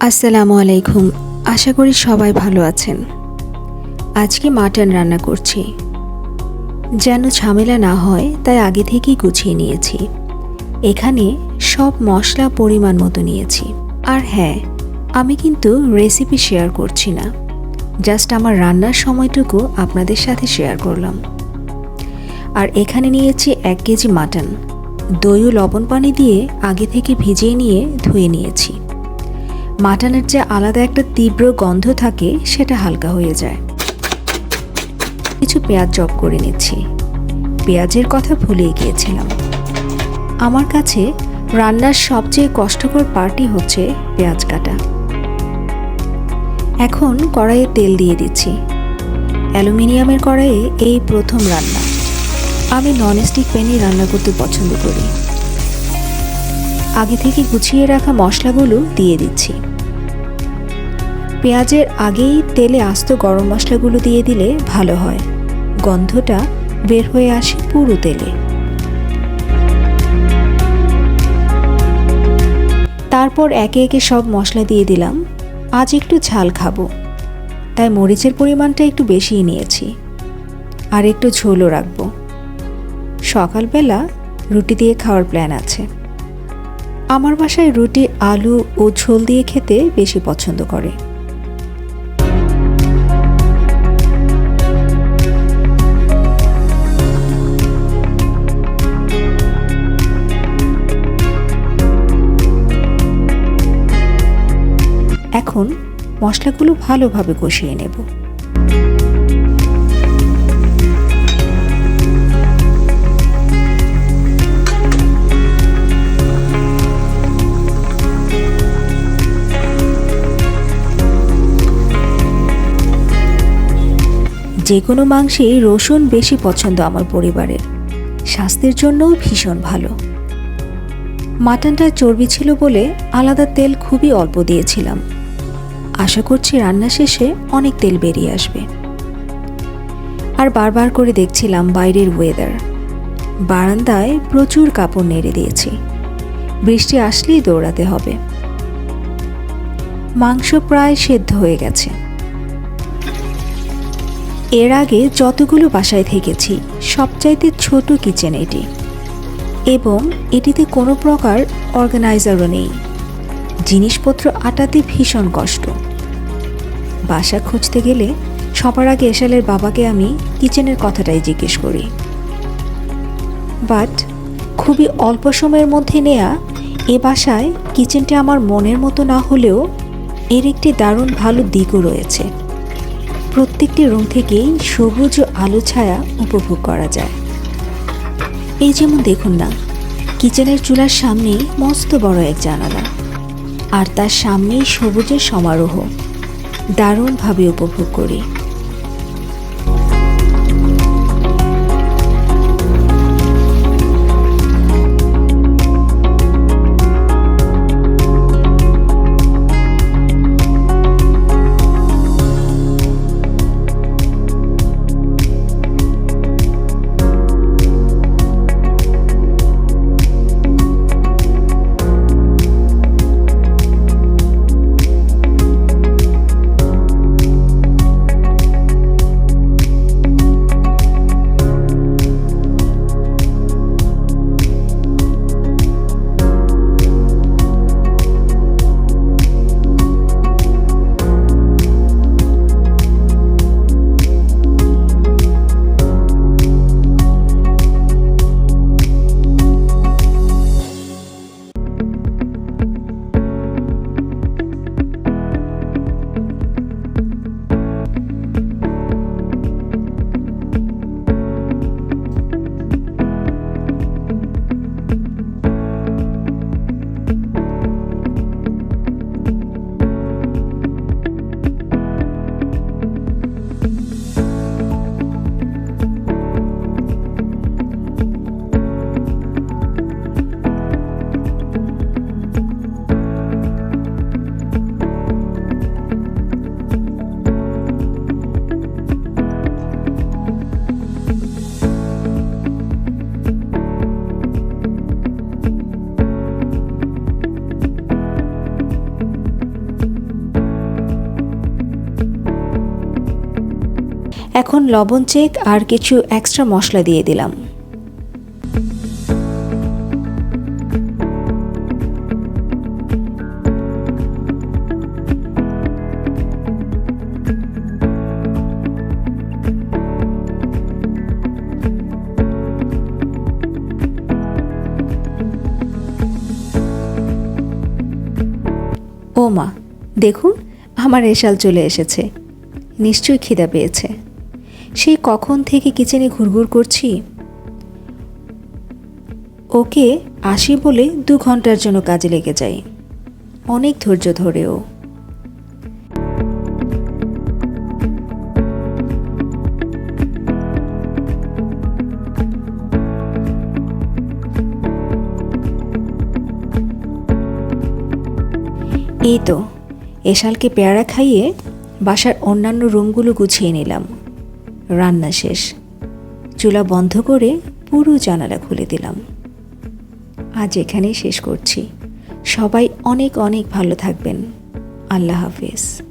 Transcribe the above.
আসসালামু আলাইকুম। আশা করি সবাই ভালো আছেন। আজকে মাটন রান্না করছি। যেন ঝামেলা না হয়, তাই আগে থেকেই গুছিয়ে নিয়েছি। এখানে সব মশলা পরিমাণ মতো নিয়েছি। আর হ্যাঁ আমি কিন্তু রেসিপি শেয়ার করছি না। জাস্ট আমার রান্নার সময়টুকু আপনাদের সাথে শেয়ার করলাম। আর এখানে নিয়েছি এক কেজি মাটন। দই ও লবণ পানি দিয়ে আগে থেকে ভিজিয়ে নিয়ে ধুয়ে নিয়েছি। মাটনের যে আলাদা একটা তীব্র গন্ধ থাকে, সেটা হালকা হয়ে যায়। কিছু পেঁয়াজ জব করে নিচ্ছি। পেঁয়াজের কথা ভুলেই গিয়েছিলাম। আমার কাছে রান্নার সবচেয়ে কষ্টকর পার্টি হচ্ছে পেঁয়াজ কাটা। এখন কড়াইয়ে তেল দিয়ে দিচ্ছি। অ্যালুমিনিয়ামের কড়াইয়ে এই প্রথম রান্না। আমি ননস্টিক প্যানে রান্না করতে পছন্দ করি। আগে থেকে গুছিয়ে রাখা মশলাগুলো দিয়ে দিচ্ছি। পেঁয়াজের আগেই তেলে আস্ত গরম মশলাগুলো দিয়ে দিলে ভালো হয়। গন্ধটা বের হয়ে আসে পুরো তেলে। তারপর একে একে সব মশলা দিয়ে দিলাম। আজ একটু ঝাল খাব। তাই মরিচের পরিমাণটা একটু বেশিই নিয়েছি। আর একটু ঝোলও রাখব। সকালবেলা রুটি দিয়ে খাওয়ার প্ল্যান আছে। আমার বাসায় রুটি, আলু ও ঝোল দিয়ে খেতে বেশি পছন্দ করে। এখন মশলাগুলো ভালোভাবে কষিয়ে নেব। যে কোনো মাংসেই রসুন বেশি পছন্দ আমার পরিবারের। স্বাস্থ্যের জন্যও ভীষণ ভালো। মাটনটা চর্বি ছিল বলে আলাদা তেল খুবই অল্প দিয়েছিলাম। আশা করছি রান্না শেষে অনেক তেল বেরিয়ে আসবে। আর বারবার করে দেখছিলাম বাইরের ওয়েদার বারান্দায় প্রচুর কাপড় নেড়ে দিয়েছি। বৃষ্টি আসলেই দৌড়াতে হবে। মাংস প্রায় সেদ্ধ হয়ে গেছে। এর আগে যতগুলো বাসায় থেকেছি, সবচাইতে ছোট কিচেন এটি। এবং এটিতে কোনো প্রকার অর্গানাইজারও নেই। জিনিসপত্র আটাতে ভীষণ কষ্ট। বাসা খুঁজতে গেলে সবার আগে এশালের বাবাকে আমি কিচেনের কথাটাই জিজ্ঞেস করি। বাট খুবই অল্প সময়ের মধ্যে নেয়া এ বাসায় কিচেনটা আমার মনের মতো না হলেও এর একটি দারুণ ভালো দিকও রয়েছে। প্রত্যেকটি রুম থেকেই সবুজ ও আলো ছায়া উপভোগ করা যায়। এই যেমন দেখুন না, কিচেনের চুলার সামনেই মস্ত বড় এক জানালা, আর তার সামনেই সবুজের সমারোহ। দারুণভাবে উপভোগ করি। এখন লবণ চেক আর কিছু এক্সট্রা মশলা দিয়ে দিলাম। ও মা, দেখুন, আমার এশাল চলে এসেছে। নিশ্চয়ই খিদা পেয়েছে। সেই কখন থেকে কিচেনে ঘুরঘুর করছি? ওকে আসি বলে দু ঘণ্টার জন্য কাজে লেগে যাই। অনেক ধৈর্য ধরেও। এই তো এশালকে পেয়ারা খাইয়ে বাসার অন্যান্য রুমগুলো গুছিয়ে নিলাম। রান্না শেষ। চুলা বন্ধ করে পুরো জানালা খুলে দিলাম। আজ এখানেই শেষ করছি। সবাই অনেক অনেক ভালো থাকবেন। আল্লাহ হাফিজ।